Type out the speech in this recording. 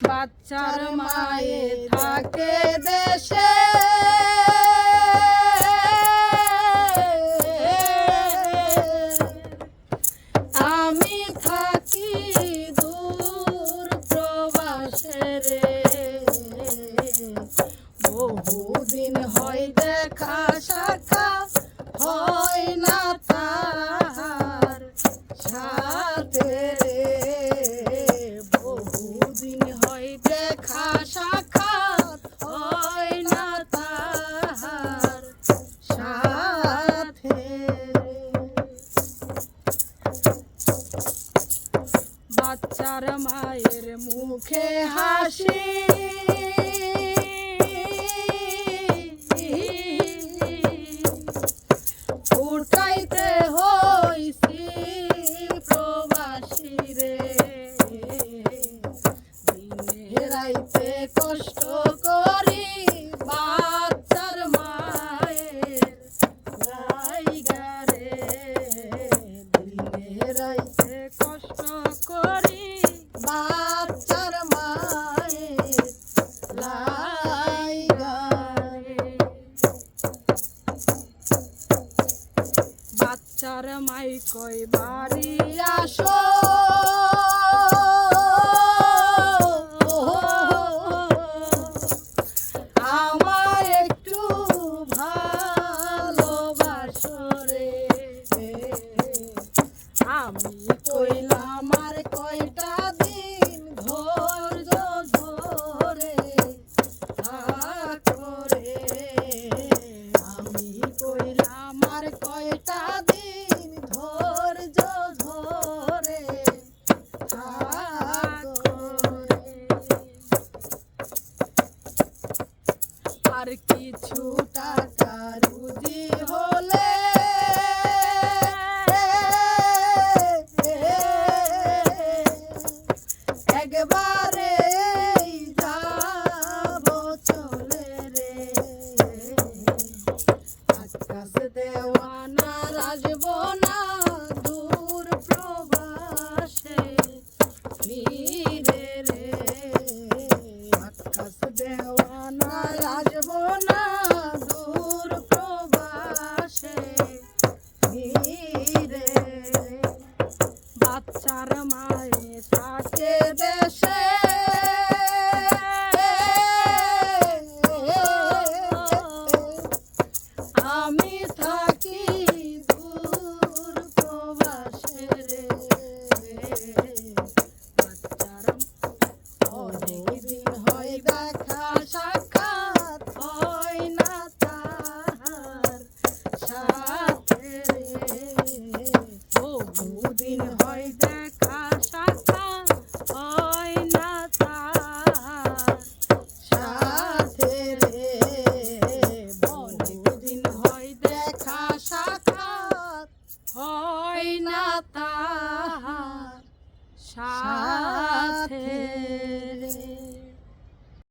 বাচ্চার মায়ে থাকে দেশে। আমি থাকি দূর প্রবাসে বহুদিন হয় দেখা শাখা হয় না বাচ্চার মায়ের মুখে হাসি। উঠাইতে হইছি প্রবাসী রে। দিনে রাইতে কষ্ট করি বাচ্চার বাচ্চার মাই কই বাড়ি আসো। কয়টা দিন একবারে যাব রে। আকাশ দেওয়ানা রাজব না দূর প্রবাসে। মিরে রে। আকাশ দেওয়ানা রাজব না Tchau.